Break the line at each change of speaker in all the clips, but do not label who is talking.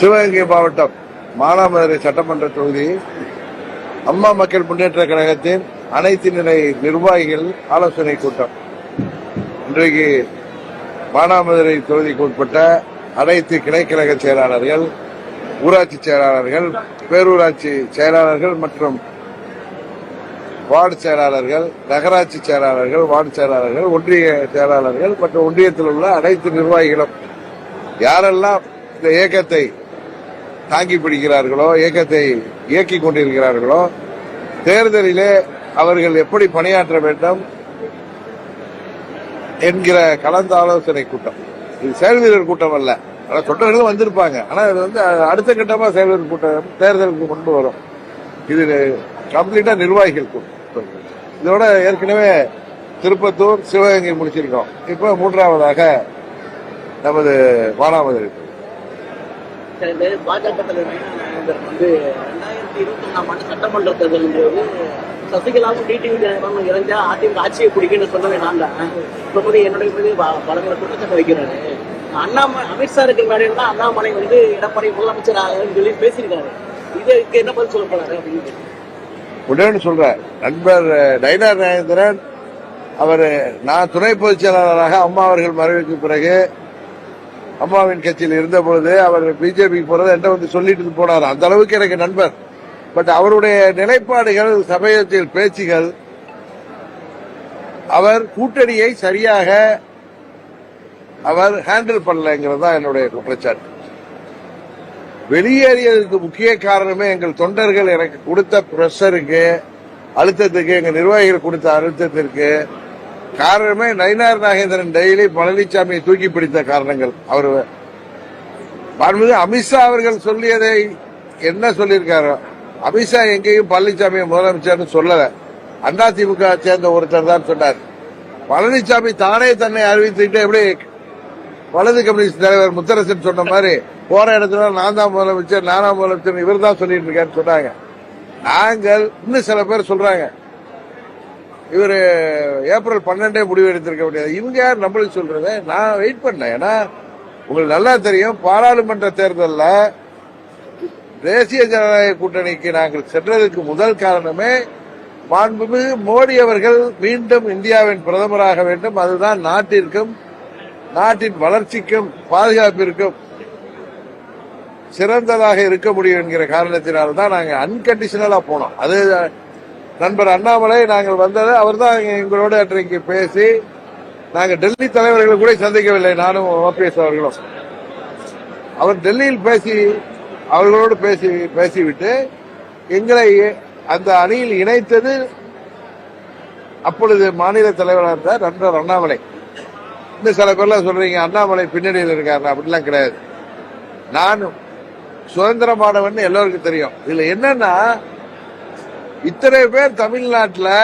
சிவகங்கை மாவட்டம் மானாமதுரை சட்டமன்ற தொகுதி அம்மா மக்கள் முன்னேற்ற கழகத்தின் அனைத்து நிலை நிர்வாகிகள் ஆலோசனை கூட்டம். இன்றைக்கு மானாமதுரை தொகுதிக்கு உட்பட்ட அனைத்து கிளைக்கழக செயலாளர்கள் ஊராட்சி செயலாளர்கள் பேரூராட்சி செயலாளர்கள் மற்றும் வார்டு செயலாளர்கள் நகராட்சி செயலாளர்கள் வார்டு செயலாளர்கள் ஒன்றிய செயலாளர்கள் மற்றும் ஒன்றியத்தில் உள்ள அனைத்து நிர்வாகிகளும் யாரெல்லாம் இந்த இயக்கத்தை தாங்கி பிடிக்கிறார்களோ இயக்கத்தை இயக்கிக் கொண்டிருக்கிறார்களோ தேர்தலிலே அவர்கள் எப்படி பணியாற்ற வேண்டும் என்கிற கலந்த ஆலோசனை கூட்டம். இது செயல் வீரர் கூட்டம் அல்ல. ஆனா தொண்டர்களும் வந்திருப்பாங்க. ஆனா இது வந்து அடுத்த கட்டமா செயல் வீரர் கூட்டம் தேர்தலுக்கு கொண்டு வரும். இது கம்ப்ளீட்டா நிர்வாகிகள் கூட்டம். இதோட ஏற்கனவே திருப்பத்தூர் சிவகங்கை முடிச்சிருக்கோம். இப்ப மூன்றாவதாக நமது மானாமதுரை
இந்த பாஜக தலைவர் வந்து ரெண்டாயிரத்தி இருபத்தி ஒன்றாம் ஆண்டு சட்டமன்ற தேர்தலின் போது சசிகலாவும் டிடிவி தினகரனும் இறந்தா அதிமுக ஆட்சியை பிடிக்குன்னு சொன்னவே நான் தான் கூட என்னுடைய மீது பலமுறை குற்றச்சாட்டு வைக்கிறாரு. அண்ணாமலை அமித்ஷா இருக்கிற மேடையில் தான் அண்ணாமலை வந்து எடப்பாடி முதலமைச்சர் ஆகுன்னு சொல்லி பேசியிருக்காரு. இதுக்கு என்ன பதில் சொல்ல போறாரு அப்படின்னு
உடனே சொல்றேன். நண்பர் நயினார் நாகேந்திரன் அவர் நான் துணை பொதுச் செயலாளராக அம்மா அவர்கள் மறைவுக்கு பிறகு அம்மாவின் கட்சியில் இருந்த பொழுது அவர் பிஜேபிக்கு போறது என்கிட்ட வந்து சொல்லிட்டு போனார். அந்த அளவுக்கு எனக்கு நண்பர். பட் அவருடைய நிலைப்பாடுகள் சமயத்தில் பேச்சுகள் அவர் கூட்டணியை சரியாக அவர் ஹேண்டில் பண்ணலைங்கிறது தான் என்னுடைய குற்றச்சாட்டு. வெளியேறியதற்கு முக்கிய காரணமே எங்கள் தொண்டர்கள் எனக்கு கொடுத்த ப்ரெஷருக்கு அழுத்தத்துக்கு எங்க நிர்வாகிகள் கொடுத்த அழுத்தத்திற்கு காரணமே நயினார் நாகேந்திரன் டெய்லி பழனிசாமியை தூக்கி பிடித்த காரணங்கள். அவர் மாண்புமிகு அமித்ஷா அவர்கள் சொல்லியதை என்ன சொல்லியிருக்காரோ அமித்ஷா எங்கேயும் பழனிசாமியை முதலமைச்சர்னு சொல்லல. அதிமுக சேர்ந்த ஒருத்தர் தான் சொன்னார். பழனிசாமி தானே தன்னை அறிவித்துக்கிட்டு எப்படி வலது கம்யூனிஸ்ட் தலைவர் முத்தரசன் சொன்ன மாதிரி போற இடத்துல நான் தான் முதலமைச்சர் நானா முதலமைச்சர் இவர் தான் சொல்லிட்டு இருக்காருன்னு சொன்னாங்க. நாங்கள் இன்னும் சில பேர் சொல்றாங்க. இவர் ஏப்ரல் பன்னெண்டே முடிவு எடுத்திருக்க முடியாது இவங்க யார் நம்மளுக்கு சொல்றது நான் வெயிட் பண்ணேன். ஏன்னா உங்களுக்கு நல்லா தெரியும் பாராளுமன்ற தேர்தலில் தேசிய ஜனநாயக கூட்டணிக்கு நாங்கள் சென்றதுக்கு முதல் காரணமே மாண்புமிகு மோடி அவர்கள் மீண்டும் இந்தியாவின் பிரதமராக வேண்டும். அதுதான் நாட்டிற்கும் நாட்டின் வளர்ச்சிக்கும் பாதுகாப்பிற்கும் சிறந்ததாக இருக்க முடியும் என்கிற காரணத்தினால்தான் நாங்கள் அன்கண்டிஷனலா போனோம். அது நண்பர் அண்ணாமலை நாங்கள் வந்தது. அவர் தான் எங்களோட அன்றைக்கு பேசி நாங்கள் டெல்லி தலைவர்களை கூட சந்திக்கவில்லை நானும் ஓபிஎஸ் அவர்களும். அவர் டெல்லியில் பேசி அவர்களோடு பேசி பேசிவிட்டு எங்களை அந்த அணியில் இணைத்தது அப்பொழுது மாநில தலைவராக இருந்தார் நண்பர் அண்ணாமலை. இன்னும் சில பேர்லாம் சொல்றீங்க அண்ணாமலை பின்னணியில் இருக்காரு அப்படிலாம் கிடையாது. நானும் சுதந்திரமானவன் எல்லோருக்கும் தெரியும். இதுல என்னன்னா இத்தனை பேர் தமிழ்நாட்டில்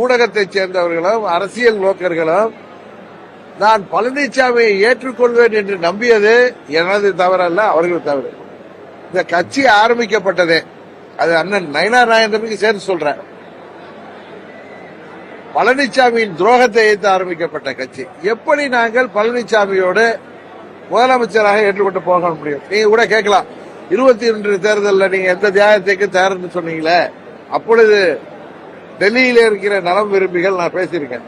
ஊடகத்தை சேர்ந்தவர்களும் அரசியல் நோக்கர்களும் நான் பழனிசாமியை ஏற்றுக்கொள்வேன் என்று நம்பியது எனது தவறல்ல அவர்கள் தவறு. இந்த கட்சி ஆரம்பிக்கப்பட்டதே. அது அண்ணன் நயனா நாயந்தனுக்கு சேர்ந்து சொல்றேன். பழனிசாமியின் துரோகத்தை எதிர்த்து ஆரம்பிக்கப்பட்ட கட்சி. எப்படி நாங்கள் பழனிசாமியோடு முதலமைச்சராக ஏற்றுக்கொண்டு போக முடியும்? நீங்க கூட கேட்கலாம். இருபத்தி ஒன்று தேர்தலில் நீங்க எந்த தியாகத்துக்கு தயார்னு சொன்னீங்களே. அப்பொழுது டெல்லியில இருக்கிற நலம் விரும்பிகள் நான் பேசியிருக்கேன்.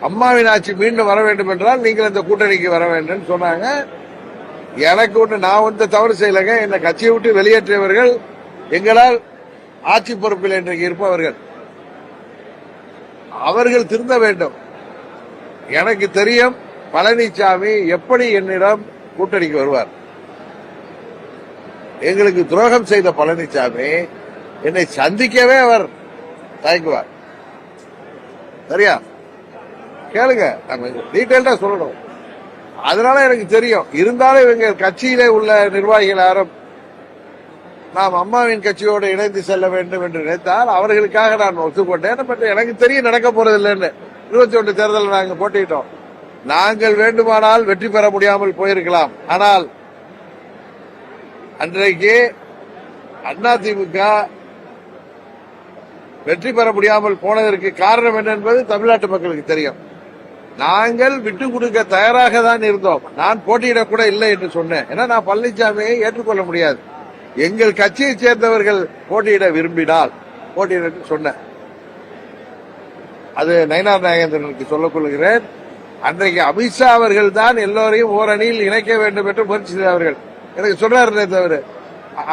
அம்மாவின் ஆட்சி மீண்டும் வர வேண்டும் என்றால் நீங்கள் இந்த கூட்டணிக்கு வர வேண்டும் சொன்னாங்க. எனக்கு ஒன்று நான் வந்து தவறு செய்யலைங்க. என்னை கட்சியை விட்டு வெளியேற்றியவர்கள் எங்களால் ஆட்சி பொறுப்பில் இன்றைக்கு இருப்பவர்கள். அவர்கள் திருந்த வேண்டும். எனக்கு தெரியும் பழனிசாமி எப்படி என்னிடம் கூட்டணிக்கு வருவார். எங்களுக்கு துரோகம் செய்த பழனிசாமி என்னை சந்திக்கவே அவர் தயங்குவார். சரியா? கேளுங்க நம்ம டீட்டெயில்டா சொல்லணும். அதனால எனக்கு தெரியும் இருந்தாலும் இவங்க கட்சியிலே உள்ள நிர்வாகிகள் யாரும் நாம் அம்மாவின் கட்சியோடு இணைந்து செல்ல வேண்டும் என்று நினைத்தால் அவர்களுக்காக நான் ஒத்துக்கொண்டேன். பட் எனக்கு தெரியும் நடக்க போறது இல்லைன்னு இருபத்தி ஒன்று தேர்தலில் நாங்கள் போட்டிட்டோம். நாங்கள் வேண்டுமானால் வெற்றி பெற முடியாமல் போயிருக்கலாம். ஆனால் அன்றைக்கு அதிமுக வெற்றி பெற முடியாமல் போனதற்கு காரணம் என்ன என்பது தமிழ்நாட்டு மக்களுக்கு தெரியும். நாங்கள் விட்டு கொடுக்க தயாராக தான் இருந்தோம். நான் போட்டியிடக்கூட இல்லை என்று சொன்னேன். ஏன்னா நான் பழனிசாமியை ஏற்றுக்கொள்ள முடியாது. எங்கள் கட்சியை சேர்ந்தவர்கள் போட்டியிட விரும்பினால் போட்டியிட சொன்னேன். அது நயனார் நாகேந்திரனுக்கு சொல்லிக் கொள்கிறேன். அன்றைக்கு அமித்ஷா அவர்கள் தான் எல்லோரையும் ஓரணியில் இணைக்க வேண்டும் என்று முயற்சி செய்தவர்கள். எனக்கு சொன்னார் தவிர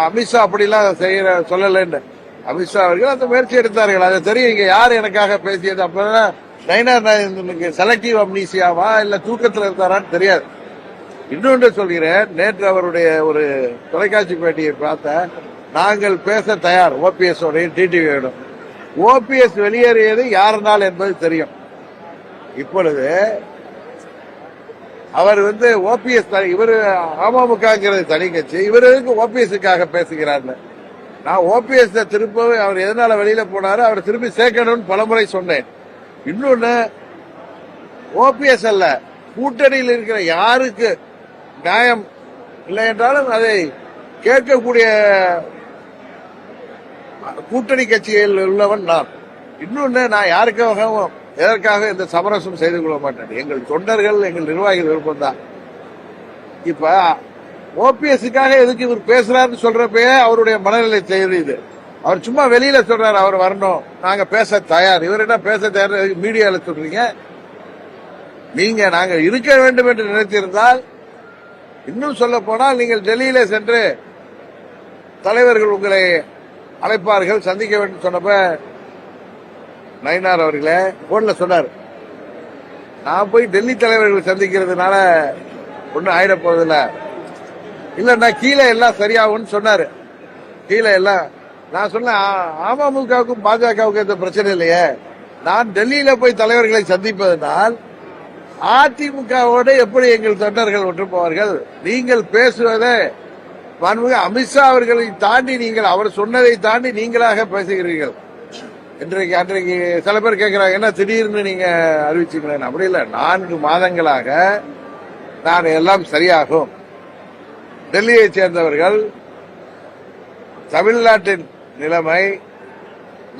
அமித்ஷா அப்படிலாம் செய்யற சொல்லலன்னு. அமித்ஷா அவர்கள் அந்த முயற்சி எடுத்தார்கள். அது தெரியும் இங்க யார் எனக்காக பேசியது? அப்பதான் நயனார் நாகேந்திரனுக்கு செலக்டிவ் அம்னீசியாவா இல்ல தூக்கத்துல இருந்தாரான்னு தெரியாது. இன்னொன்று சொல்கிறேன் நேற்று அவருடைய ஒரு தொலைக்காட்சி பேட்டியை பார்த்தேன். நாங்கள் பேச தயார் ஓபிஎஸ் உடைய டிடிவியோடும் ஓபிஎஸ் வெளியேறியது யாருனால் என்பது தெரியும். இப்பொழுது அவர் வந்து ஓபிஎஸ் இவர் அமமுகங்கிறது தனி கட்சி. இவர் எதுக்கு ஓபிஎஸ்க்காக பேசுகிறார்னு? நான் ஓபிஎஸ் திரும்பவும் அவர் எதனால வெளியில போனாரு அவர் திரும்பி சேர்க்கணும்னு பலமுறை சொன்னேன். இன்னொன்னு ஓபிஎஸ் அல்ல கூட்டணியில் இருக்கிற யாருக்கு நியாயம் இல்லை என்றாலும் அதை கேட்கக்கூடிய கூட்டணி கட்சியில் உள்ளவன் நான். இன்னொன்னு நான் யாருக்காகவும் எதற்காக இந்த சமரசம் செய்து கொள்ள மாட்டேன் எங்கள் தொண்டர்கள் எங்கள் நிர்வாகிகள் விருப்பம் தான் இப்ப ஓபிஎஸ்க்காக எதுக்கு இவர் பேசுறாருன்னு சொல்றப்பயே அவருடைய மனநிலை தெரியுது. அவர் சும்மா வெளியில சொல்றாரு அவர் வரணும். நாங்க பேச தயார். இவர் என்ன பேச தயார் மீடியால சொல்றீங்க? நீங்க நாங்க இருக்க வேண்டும் என்று நினைத்திருந்தால் இன்னும் சொல்ல போனால் நீங்கள் டெல்லியில சென்று தலைவர்கள் உங்களை அழைப்பார்கள் சந்திக்க வேண்டும் சொன்னப்ப நயினார் அவர்களே போன்ல சொன்னார் நான் போய் டெல்லி தலைவர்களை சந்திக்கிறதுனால ஒன்றும் ஆயிட போறதில்ல இல்ல நான் கீழே எல்லாம் சரியாகும்னு சொன்னாரு. கீழே எல்லாம் நான் சொன்னேன் அமமுகவுக்கும் பாஜகவுக்கும் எந்த பிரச்சனை இல்லையே. நான் டெல்லியில போய் தலைவர்களை சந்திப்பதனால் அதிமுகவோடு எப்படி எங்கள் தொண்டர்கள் ஒன்று போவார்கள் நீங்கள் பேசுவதை மாண்புமிகு அமித்ஷா அவர்களை தாண்டி நீங்கள் அவர் சொன்னதை தாண்டி நீங்களாக பேசுகிறீர்கள். இன்றைக்கு அன்றைக்கு சில பேர் கேட்கிறாங்க என்ன திடீர்னு நீங்க அறிவிச்சீங்களேன் அப்படி இல்லை. நான்கு மாதங்களாக நான் எல்லாம் சரியாகும். டெல்லியை சேர்ந்தவர்கள் தமிழ்நாட்டின் நிலைமை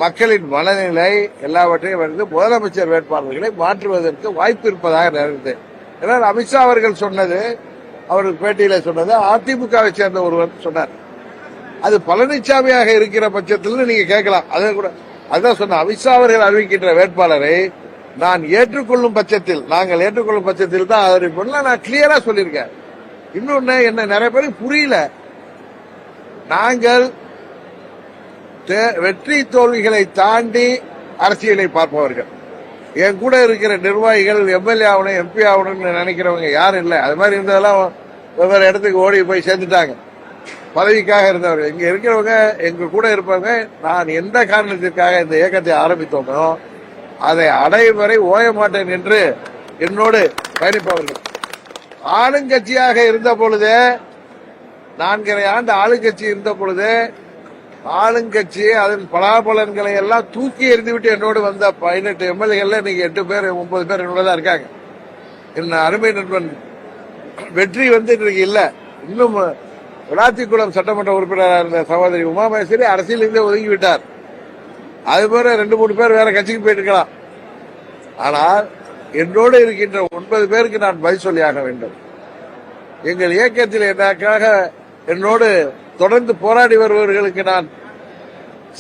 மக்களின் மனநிலை எல்லாவற்றையும் வந்து முதலமைச்சர் வேட்பாளர்களை மாற்றுவதற்கு வாய்ப்பு இருப்பதாக நினைத்தேன். ஏன்னால் அமித்ஷா அவர்கள் சொன்னது அவருக்கு பேட்டியில சொன்னது அதிமுகவை சேர்ந்த ஒருவர் சொன்னார். அது பழனிசாமியாக இருக்கிற பட்சத்தில் நீங்க கேட்கலாம். அதை கூட அதான் சொன்ன அமித்ஷா அவர்கள் அறிவிக்கின்ற வேட்பாளரை நான் ஏற்றுக்கொள்ளும் பட்சத்தில் நாங்கள் ஏற்றுக்கொள்ளும் பட்சத்தில் தான் அறிவிப்போம் நான் கிளியரா சொல்லியிருக்கேன். இன்னொன்னு என்ன நிறைய பேருக்கு புரியல. நாங்கள் வெற்றி தோல்விகளை தாண்டி அரசியலை பார்ப்பவர்கள். என் கூட இருக்கிற நிர்வாகிகள் எம்எல்ஏ ஆகணும் எம்பி ஆகணும்னு நினைக்கிறவங்க யாரும் இல்லை. அது மாதிரி இருந்ததெல்லாம் வெவ்வேறு இடத்துக்கு ஓடி போய் சேர்ந்துட்டாங்க. பதவிக்காக இருந்தவர் இங்க இருக்கிறவங்க எங்க கூட இருப்பவங்க நான் எந்த காரணத்திற்காக இந்த இயக்கத்தை ஆரம்பித்தோமோ அதை அடையும் வரை ஓய மாட்டேன் என்று என்னோடு பயணிப்பவர்கள். ஆளுங்கட்சியாக இருந்த பொழுது நான்கரை ஆண்டு ஆளுங்கட்சி இருந்த பொழுது ஆளுங்கட்சி அதன் பலாபலன்களை எல்லாம் தூக்கி எறிந்துவிட்டு என்னோடு வந்த பதினெட்டு எம்எல்ஏகள்ல இன்னைக்கு எட்டு பேர் ஒன்பது பேர் என்னோட தான் இருக்காங்க. என் அருமை நண்பன் வெற்றி வந்து இன்றைக்கு இல்ல. இன்னும் விளாத்திக்குளம் சட்டமன்ற உறுப்பினராக இருந்த சகோதரி உமாமேஸ்வரி அரசியலிருந்தே ஒதுங்கி விட்டார் அது போல ரெண்டு மூணு பேர் வேற கட்சிக்கு போயிட்டு ஆனால் என்னோடு இருக்கின்ற ஒன்பது பேருக்கு நான் பதில் சொல்லியாக வேண்டும். எங்கள் இயக்கத்தில் எனக்காக என்னோடு தொடர்ந்து போராடி வருபவர்களுக்கு நான்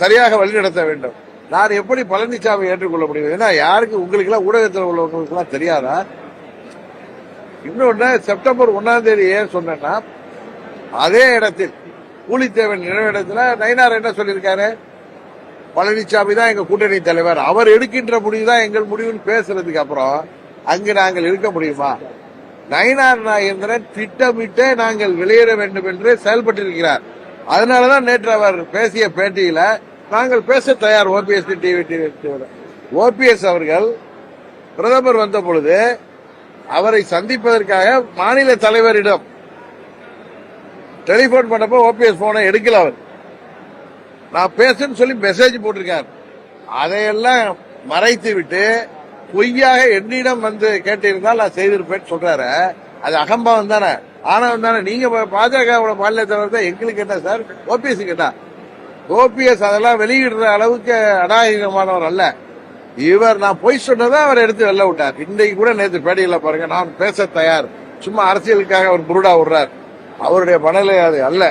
சரியாக வழிநடத்த வேண்டும். நான் எப்படி பழனிசாமி ஏற்றுக்கொள்ள முடியும்? ஏன்னா யாருக்கு உங்களுக்கு எல்லாம் ஊடகத்தில் உள்ளவங்களுக்கு எல்லாம் தெரியாதா? இன்னொன்னு செப்டம்பர் ஒன்னாம் தேதி ஏன் சொன்னேன்னா அதே இடத்தில் கூலித்தேவன் நினைவிடத்துல நயினார் என்ன சொல்லியிருக்காரு? பழனிசாமி தான் எங்க கூட்டணி தலைவர். அவர் எடுக்கின்ற முடிவு தான் எங்கள் முடிவுன்னு பேசுறதுக்கு அப்புறம் அங்கு நாங்கள் இருக்க முடியுமா? நயினார் நாகேந்திரன் திட்டமிட்டே நாங்கள் வெளியேற வேண்டும் என்று செயல்பட்டிருக்கிறார். அதனாலதான் நேற்று அவர் பேசிய பேட்டியில நாங்கள் பேச தயார் ஓபிஎஸ் டிவி. ஓபிஎஸ் அவர்கள் பிரதமர் வந்த பொழுது அவரை சந்திப்பதற்காக மாநில தலைவரிடம் டெலிஃபோன் பண்ணப்போ ஓபிஎஸ் போனை எடுக்கல அவர். நான் பேசுன்னு சொல்லி மெசேஜ் போட்டிருக்கார். அதையெல்லாம் மறைத்து விட்டு பொய்யாக என்னிடம் வந்து கேட்டிருந்தால் நான் செய்திருப்பேன்னு சொல்றாரு. அது அகம்பாவம் தானே? ஆனவம் தானே? நீங்க பாஜகவோட மாநில தான் எங்களுக்கு என்ன சார்? ஓபிஎஸ் கேட்டா ஓபிஎஸ் அதெல்லாம் வெளியிடுற அளவுக்கு அநாகரிகமானவர் அல்ல. இவர் நான் பொய் சொன்னதை அவர் எடுத்து வெளில விட்டார். இன்னைக்கு கூட நேற்று பேடியில் பாருங்க நான் பேச தயார். சும்மா அரசியலுக்காக அவர் புருடா விடுறார். அவருடைய மனநிலை அது அல்ல.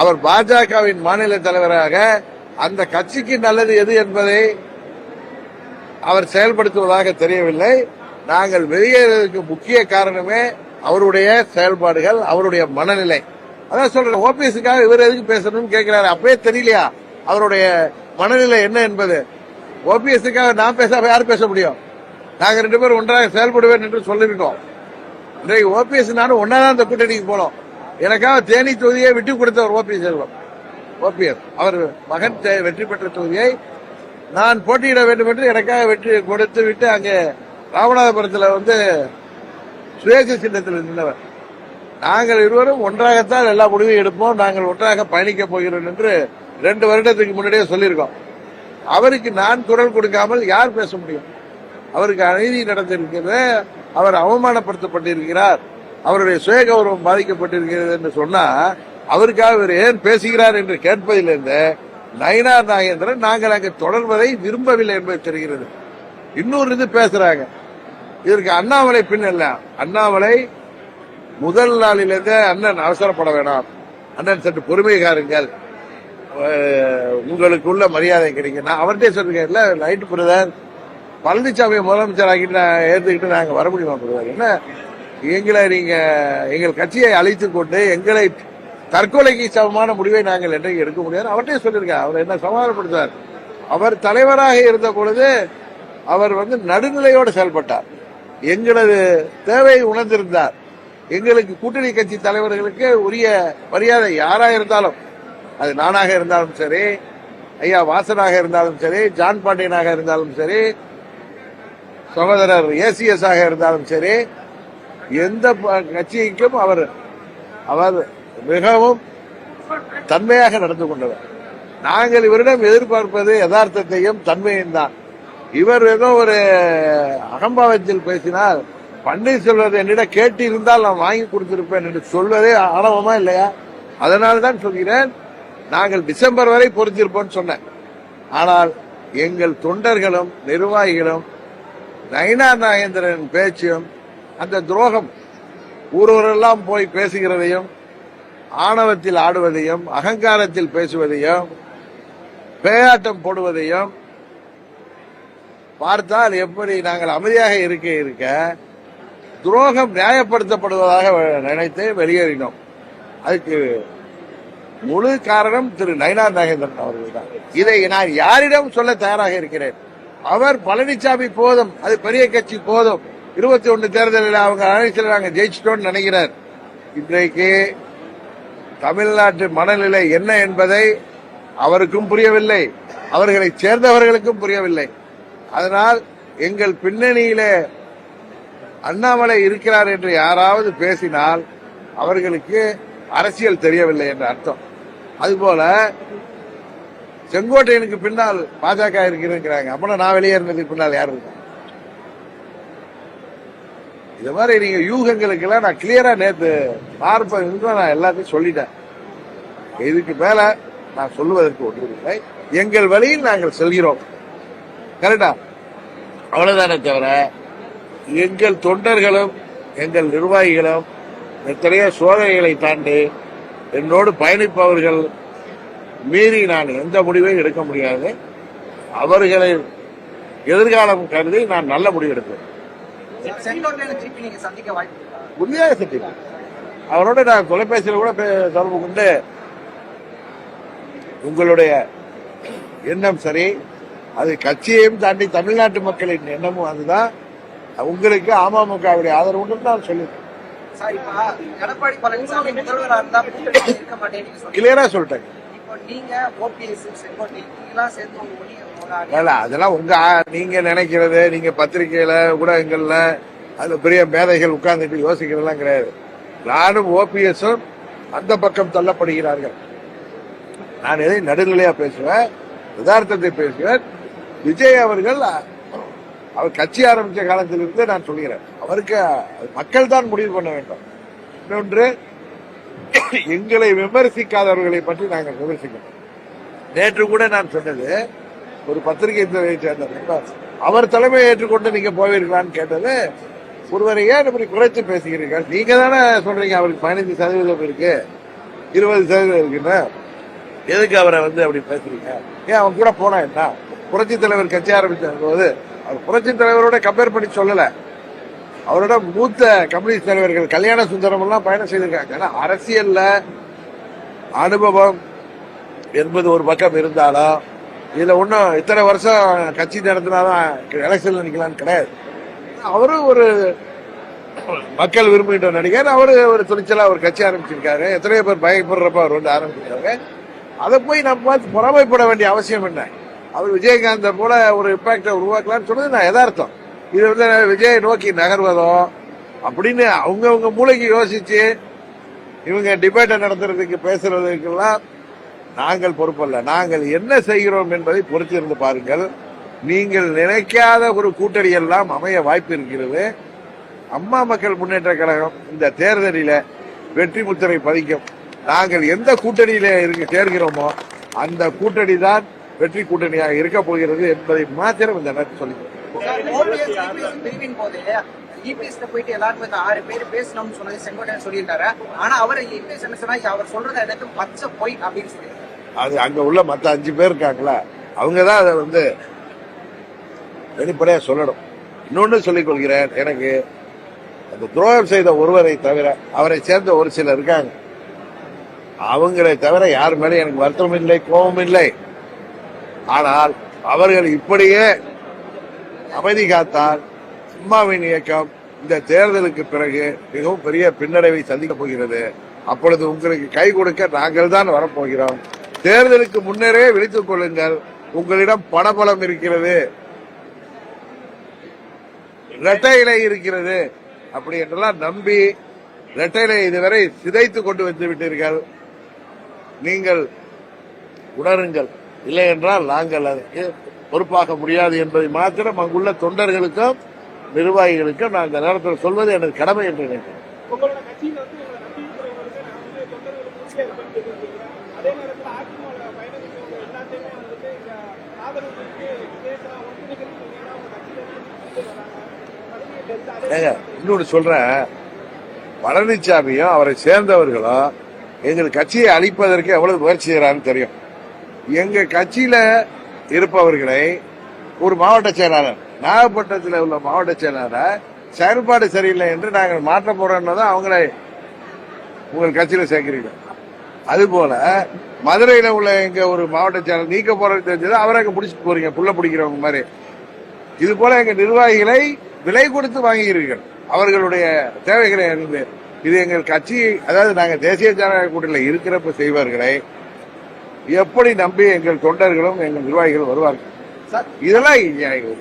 அவர் பாஜகவின் மாநில தலைவராக அந்த கட்சிக்கு நல்லது எது என்பதை அவர் செயல்படுத்துவதாக தெரியவில்லை. நாங்கள் வெளியேறதுக்கு முக்கிய காரணமே அவருடைய செயல்பாடுகள் அவருடைய மனநிலை. அதான் சொல்றேன் ஓபிஎஸ்க்காக இவர் எதுக்கு பேசணும்னு கேட்கிறாரு அப்பவே தெரியலையா? அவருடைய மனநிலை என்ன என்பது? ஓபிஎஸ்க்காக நான் பேச யார் பேச முடியும்? நாங்க ரெண்டு பேரும் ஒன்றாக செயல்படுவேன் என்று சொல்லியிருக்கோம். இன்றைக்கு ஓபிஎஸ் நானும் ஒன்னாதான் இந்த கூட்டணிக்கு போனோம். எனக்காக தேனி தொகுதியை விட்டு கொடுத்தவர் ஓபிஎஸ் செல்வம். ஓபிஎஸ் அவர் மகன் வெற்றி பெற்ற தொகுதியை நான் போட்டியிட வேண்டும் என்று எனக்காக வெற்றி கொடுத்து விட்டு அங்கே ராமநாதபுரத்தில் வந்து சுயேட்சை சின்னத்தில் நின்றவர். நாங்கள் இருவரும் ஒன்றாகத்தான் எல்லா முடிவையும் எடுப்போம். நாங்கள் ஒன்றாக பயணிக்க போகிறோம் என்று ரெண்டு வருடத்துக்கு முன்னாடியே சொல்லியிருக்கோம். அவருக்கு நான் குரல் கொடுக்காமல் யார் பேச முடியும்? அவருக்கு அநீதி நடந்திருக்கிறது அவர் அவமானப்படுத்தப்பட்டிருக்கிறார். அவருடைய சுய கௌரவம் பாதிக்கப்பட்டிருக்கிறது என்று சொன்னா அவருக்காக இவர் ஏன் பேசுகிறார் என்று கேட்பதிலிருந்து நயினார் நாகேந்திரன் நாங்கள் அங்கு தொடர்வதை விரும்பவில்லை என்பது தெரிகிறது. இன்னொரு இது பேசுறாங்க. இதற்கு அண்ணாமலை பின்னல்ல அண்ணாமலை முதல் நாளிலிருந்து அண்ணன் அவசரப்பட வேணாம். அண்ணன் சற்று பொறுமை காருங்கள். உங்களுக்கு உள்ள மரியாதை கிடைக்கும். நான் அவர்கிட்ட சொல்லிருக்கேன் இல்ல லைட் பிரதர். பழனிசாமியை முதலமைச்சர் ஆகிட்டு நான் ஏற்றுக்கிட்டு நாங்க வர முடியுமா பிரதர்? என்ன? எங்களை நீங்க எங்கள் கட்சியை அழைத்து கொண்டு எங்களை தற்கொலைக்கு சமமான முடிவை நாங்கள் என்றைக்கு எடுக்க முடியாது. அவர்கிட்டயே சொல்லியிருக்கேன். அவர் என்ன சமாதானப்படுத்தார் அவர் தலைவராக இருந்த பொழுது அவர் வந்து நடுநிலையோடு செயல்பட்டார். எங்களது தேவையை உணர்ந்திருந்தார். எங்களுக்கு கூட்டணி கட்சி தலைவர்களுக்கு உரிய மரியாதை யாராக இருந்தாலும் அது நானாக இருந்தாலும் சரி ஐயா வாசனாக இருந்தாலும் சரி ஜான் பாண்டியனாக இருந்தாலும் சரி சகோதரர் ஏசிஎஸ் ஆக இருந்தாலும் சரி எந்த ப- கட்சிக்கும் அவர் அவர் மிகவும் தன்மையாக நடந்து கொண்டவர். நாங்கள் இவரிடம் எதிர்பார்ப்பது யதார்த்தத்தையும் தன்மையும் தான். இவர் ஏதோ ஒரு அகம்பாவத்தில் பேசினால் பன்னீர்செல்வத்தை என்னிடம் கேட்டு இருந்தால் நான் வாங்கி கொடுத்திருப்பேன் என்று சொல்வதே ஆணவமா இல்லையா? அதனால தான் சொல்கிறேன் நாங்கள் டிசம்பர் வரை பொறுத்திருப்போம் சொன்னேன். ஆனால் எங்கள் தொண்டர்களும் நிர்வாகிகளும் நயினா நாகேந்திரன் பேச்சும் அந்த துரோகம் ஒருவரெல்லாம் போய் பேசுகிறதையும் ஆணவத்தில் ஆடுவதையும் அகங்காரத்தில் பேசுவதையும் பேயாட்டம் போடுவதையும் பார்த்தால் எப்படி நாங்கள் அமைதியாக இருக்க இருக்க துரோகம் நியாயப்படுத்தப்படுவதாக நினைத்து வெளியேறினோம். அதுக்கு முழு காரணம் திரு நயனார் நாகேந்திரன் அவர்கள் தான் இதை நான் யாரிடம் சொல்ல தயாராக இருக்கிறேன்? அவர் பழனிசாமி போதும் அது பெரிய கட்சி போதும். இருபத்தி ஒன்னு தேர்தலில் அவங்க அனைத்தில் நாங்க ஜெயிச்சிட்டோம்னு நினைக்கிறார். இன்றைக்கு தமிழ்நாட்டு மனநிலை என்ன என்பதை அவருக்கும் புரியவில்லை அவர்களை சேர்ந்தவர்களுக்கும் புரியவில்லை. அதனால் எங்கள் பின்னணியில அண்ணாமலை இருக்கிறார் என்று யாராவது பேசினால் அவர்களுக்கு அரசியல் தெரியவில்லை என்ற அர்த்தம். அதுபோல செங்கோட்டையனுக்கு பின்னால் பாஜக இருக்கிறேங்கிறாங்க அப்பனா நான் வெளியேறினதுக்கு பின்னால் யார் இருக்கா? இது மாதிரி நீங்க யூகங்களுக்கெல்லாம் நான் கிளியரா நேத்து பார்ப்ப நான் எல்லாத்தையும் சொல்லிட்டேன். இதுக்கு மேல நான் சொல்லுவதற்கு ஒன்றுமில்லை. எங்கள் வழியில் நாங்கள் செல்கிறோம். கரெக்டா அவ்வளவுதானே தவிர எங்கள் தொண்டர்களும் எங்கள் நிர்வாகிகளும் எத்தனையோ சோதனைகளை தாண்டி என்னோடு பயணிப்பவர்கள் மீறி நான் எந்த முடிவையும் எடுக்க முடியாது. அவர்களை எதிர்காலம் கருதி நான் நல்ல முடிவு எடுப்பேன். உண்மையாக சத்தியம் அவரோட நான் தொலைபேசியில் கூட தொடர்பு கொண்டு உங்களுடைய எண்ணம் சரி அது கட்சியையும் தாண்டி தமிழ்நாட்டு மக்களின் எண்ணமும் அதுதான். உங்களுக்கு அமமுகவுடைய ஆதரவு நான் சொல்லியிருக்கேன். கிளியரா சொல்லிட்டேன் அதெல்லாம் உங்க நீங்க நினைக்கிறது நீங்க பத்திரிகையில ஊடகங்கள்ல அதுல பெரிய மேதைகள் உட்கார்ந்துட்டு யோசிக்கிறதெல்லாம் கிடையாது. நானும் ஓபிஎஸும் அந்த பக்கம் தள்ளப்படுகிறார்கள். நான் எதை நடுநிலையா பேசுவேன் யதார்த்தத்தை பேசுவேன். விஜய் அவர்கள் அவர் கட்சி ஆரம்பிச்ச காலத்திலிருந்து நான் சொல்கிறேன். அவருக்கு மக்கள் தான் முடிவு பண்ண வேண்டும். இன்னொன்று எங்களை விமர்சிக்காதவர்களை பற்றி நாங்கள் விமர்சிக்கணும் நேற்று கூட நான் சொன்னது ஒரு பத்திரிகை துறையை சேர்ந்த அவர் தலைமையை ஏற்றுக்கொண்டு நீங்க போவீர்களான்னு கேட்டது ஒருவரை ஏன் இப்படி குறைச்சு பேசுகிறீர்கள்? நீங்க தானே சொல்றீங்க அவருக்கு பதினைஞ்சு சதவீதம் இருக்கு இருபது சதவீதம் இருக்குன்னு. எதுக்கு அவரை வந்து அப்படி பேசுறீங்க? ஏன் அவன் கூட போனா என்ன? புரட்சி தலைவர் கட்சி ஆரம்பித்த போது அவர் புரட்சி தலைவரோட கம்பேர் பண்ணி சொல்லலை. அவரோட மூத்த கம்யூனிஸ்ட் தலைவர்கள் கல்யாண சுந்தரம் எல்லாம் பயணம் செய்திருக்காங்க. ஆனா அரசியல்ல அனுபவம் என்பது ஒரு பக்கம் இருந்தாலும் இதுல ஒன்றும் இத்தனை வருஷம் கட்சி நடத்தினாதான் எலெக்ஷன்ல நிக்கலாம்னு கிடையாது. அவரும் ஒரு மக்கள் விரும்புகின்ற நடிகர். அவரு ஒரு துணிச்சலா ஒரு கட்சி ஆரம்பிச்சிருக்காரு. எத்தனையோ பேர் பயப்படுறப்ப அவர் வந்து ஆரம்பிச்சிருக்காரு. அதை போய் நம்ம பார்த்து பொறாமைப்பட வேண்டிய அவசியம் என்ன? அவர் விஜயகாந்த போல ஒரு இம்பாக்டை உருவாக்கலாம்னு சொன்னது நான் எதார்த்தம் இது வந்து விஜய் நோக்கி நகர்வதோ அப்படின்னு அவங்கவுங்க மூளைக்கு யோசிச்சு இவங்க டிபேட்டை நடத்துறதுக்கு பேசுறதுக்கெல்லாம் நாங்கள் பொறுப்பல்ல. நாங்கள் என்ன செய்கிறோம் என்பதை பொறுத்திருந்து பாருங்கள். நீங்கள் நினைக்காத ஒரு கூட்டணி எல்லாம் அமைய வாய்ப்பு இருக்கிறது. அம்மா மக்கள் முன்னேற்ற கழகம் இந்த தேர்தலில் வெற்றி முத்திரை பதிக்கும். நாங்கள் எந்த கூட்டணியில இருக்க சேர்கிறோமோ அந்த கூட்டணி தான் வெற்றி கூட்டணியாக இருக்க போகிறது என்பதை மாத்திரம் இந்த நேரத்தில் சொல்லிக்கிறேன்
பிரிவின் போது இபிஎஸ் போயிட்டு எல்லாரும் இந்த ஆறு பேர் பேசணும்னு சொன்னது செங்கோட்டையன் சொல்லியிருந்தாரு ஆனா அவர் இபிஎஸ் என்ன சொன்னா அவர் சொல்றது எனக்கு பச்சை பொய் அப்படின்னு சொல்லியிருக்காரு.
அது அங்க உள்ள மத்த அஞ்சு பேர் இருக்காங்களா அவங்க தான் அதை வந்து வெளிப்படையா சொல்லணும். இன்னொன்னு சொல்லிக் கொள்கிறேன் எனக்கு அந்த துரோகம் செய்த ஒருவரை தவிர அவரை சேர்ந்த ஒரு சிலர் இருக்காங்க. அவங்களை தவிர யார் மேலே எனக்கு வருத்தம் இல்லை கோபம் இல்லை. ஆனால் அவர்கள் இப்படியே அமைதி காத்தால் சிம்மாவின் இயக்கம் இந்த தேர்தலுக்கு பிறகு மிகவும் பெரிய பின்னடைவை சந்திக்கப் போகிறது. அப்பொழுது உங்களுக்கு கை கொடுக்க நாங்கள் தான் வரப்போகிறோம். தேர்தலுக்கு முன்னரே விழித்துக் கொள்ளுங்கள். உங்களிடம் பணபலம் இருக்கிறது. இரட்டை இலை இருக்கிறது அப்படி என்றெல்லாம் நம்பி இரட்டை இதுவரை சிதைத்து கொண்டு வந்து விட்டீர்கள். நீங்கள் உணருங்கள். இல்லை என்றால் நாங்கள் அதற்கு பொறுப்பாக முடியாது என்பதை மாத்திரம் அங்குள்ள தொண்டர்களுக்கும் நிர்வாகிகளுக்கும் நான் இந்த நேரத்தில் சொல்வது எனது கடமை என்று நினைக்கிறேன். இன்னொன்னு சொல்றேன். பழனிசாமியும் அவரை சேர்ந்தவர்களும் எங்கள் கட்சியை அழிப்பதற்கு எவ்வளவு முயற்சி செய்யறான்னு தெரியும். எங்க கட்சியில இருப்பவர்களை ஒரு மாவட்ட செயலாளர் நாகப்பட்டினத்தில் உள்ள மாவட்ட செயலாளரை செயல்பாடு சரியில்லை என்று நாங்கள் மாற்ற போறோம்னு தான் அவங்களை உங்கள் கட்சியில சேர்க்கிறீங்க. அதுபோல மதுரையில உள்ள எங்க ஒரு மாவட்ட செயலாளர் நீக்க போறது தெரிஞ்சது அவரை பிடிச்சிட்டு போறீங்க புள்ள பிடிக்கிறவங்க மாதிரி. இது போல எங்க நிர்வாகிகளை விலை கொடுத்து வாங்குகிறீர்கள் அவர்களுடைய தேவைகளை அறிந்து இது எங்கள் கட்சி அதாவது நாங்கள் தேசிய ஜனநாயக கூட்டணியில் இருக்கிறப்ப செய்வார்களை எப்படி நம்பி எங்கள் தொண்டர்களும் எங்கள் நிர்வாகிகளும் வருவார்கள்? இதெல்லாம்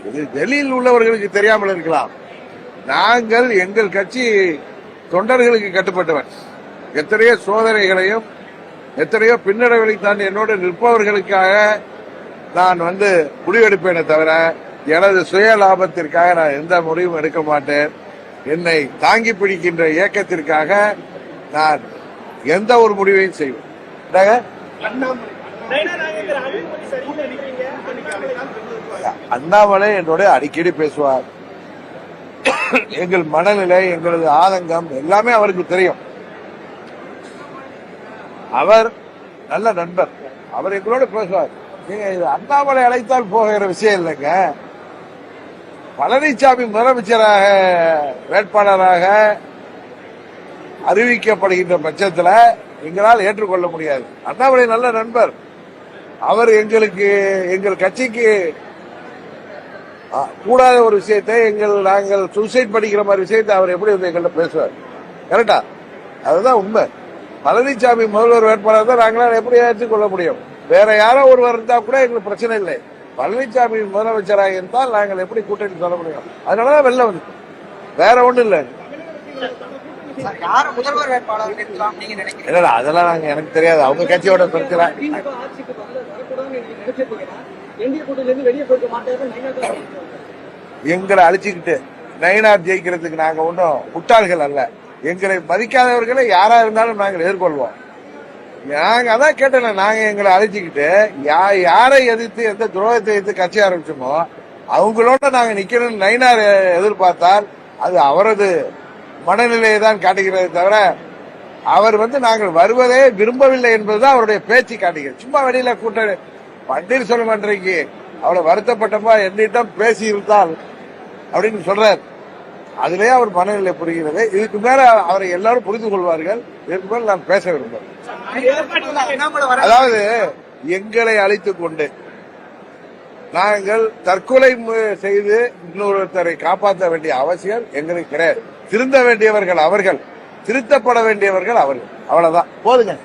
இது டெல்லியில் உள்ளவர்களுக்கு தெரியாமல் இருக்கலாம். நாங்கள் எங்கள் கட்சி தொண்டர்களுக்கு கட்டுப்பட்டவன் எத்தனையோ சோதனைகளையும் எத்தனையோ பின்னடைவுகளை தான் என்னோடு நிற்பவர்களுக்காக நான் வந்து முடிவெடுப்பேனே தவிர எனது சுய லாபத்திற்காக நான் எந்த முடிவும் எடுக்க மாட்டேன். என்னை தாங்கி பிடிக்கின்ற இயக்கத்திற்காக நான் எந்த ஒரு முடிவையும் செய்வேன்.
அண்ணாமலை.
அண்ணாமலை என்னோட அடிக்கடி பேசுவார். எங்கள் மனநிலை எங்களது ஆதங்கம் எல்லாமே அவருக்கு தெரியும். அவர் நல்ல நண்பர். அவர் எங்களோட பேசுவார். நீங்க இது அண்ணாமலை அழைத்தால் போகிற விஷயம் இல்லைங்க. பழனிசாமி முதலமைச்சராக வேட்பாளராக அறிவிக்கப்படுகின்ற பட்சத்தில் எங்களால் ஏற்றுக்கொள்ள முடியாது. அண்ணாமலை நல்ல நண்பர். அவர் எங்களுக்கு எங்கள் கட்சிக்கு கூடாத ஒரு விஷயத்தை எங்கள் நாங்கள் சூசைட் படிக்கிற மாதிரி விஷயத்தை அவர் எப்படி வந்து எங்கள்கிட்ட பேசுவார்? கரெக்டா அதுதான் உண்மை. பழனிசாமி முதல்வர் வேட்பாளர் தான் நாங்களாம் எப்படி ஏற்றுக்கொள்ள முடியும்? வேற யாரோ ஒருவர் இருந்தா கூட எங்களுக்கு பிரச்சனை இல்லை. பழனிசாமி முதலமைச்சராக இருந்தால் நாங்கள் எப்படி கூட்டணி சொல்ல முடியும்? அதனாலதான் வெளில வந்து வேற ஒன்றும் இல்லை. இல்ல அதெல்லாம் நாங்க எனக்கு தெரியாது. அவங்க கட்சியோட பிரச்சனை. எங்களை அழிச்சுக்கிட்டு நயினார் ஜெயிக்கிறதுக்கு நாங்க ஒன்றும் முட்டாள்கள் அல்ல. எங்களை மதிக்காதவர்களை யாரா இருந்தாலும் நாங்கள் எதிர்கொள்வோம். நாங்க அதான் கேட்டல நாங்க எங்களை அழிச்சுக்கிட்டு யா- யாரை எதிர்த்து எந்த துரோகத்தை எதிர்த்து கட்சி ஆரம்பிச்சோமோ அவங்களோட நாங்க நிக்கணும்னு நயினார் எதிர்பார்த்தால் அது அவரது மனநிலையை தான் காட்டுகிறதே தவிர அவர் வந்து நாங்கள் வருவதே விரும்பவில்லை என்பதுதான் அவருடைய பேச்சு காட்டுகிறது. சும்மா வெளியில கூட்ட பன்னீர்செல்வம் அன்றைக்கு அவ்வளவு வருத்தப்பட்டப்பா என்னிடம் பேசி இருந்தால் அப்படின்னு சொல்றார். அதிலே அவர் மனநிலை புரிகிறது. இதுக்கு மேல அவரை எல்லாரும் புரிந்து கொள்வார்கள். இதுக்கு மேல நான் பேச விரும்புகிறேன். அதாவது எங்களை அழைத்துக் கொண்டு நாங்கள் தற்கொலை செய்து இன்னொருத்தரை காப்பாற்ற வேண்டிய அவசியம் எங்களுக்கு கிடையாது. திருந்த வேண்டியவர்கள் அவர்கள் திருத்தப்பட வேண்டியவர்கள் அவர்கள். அவ்வளவுதான். போதுங்க.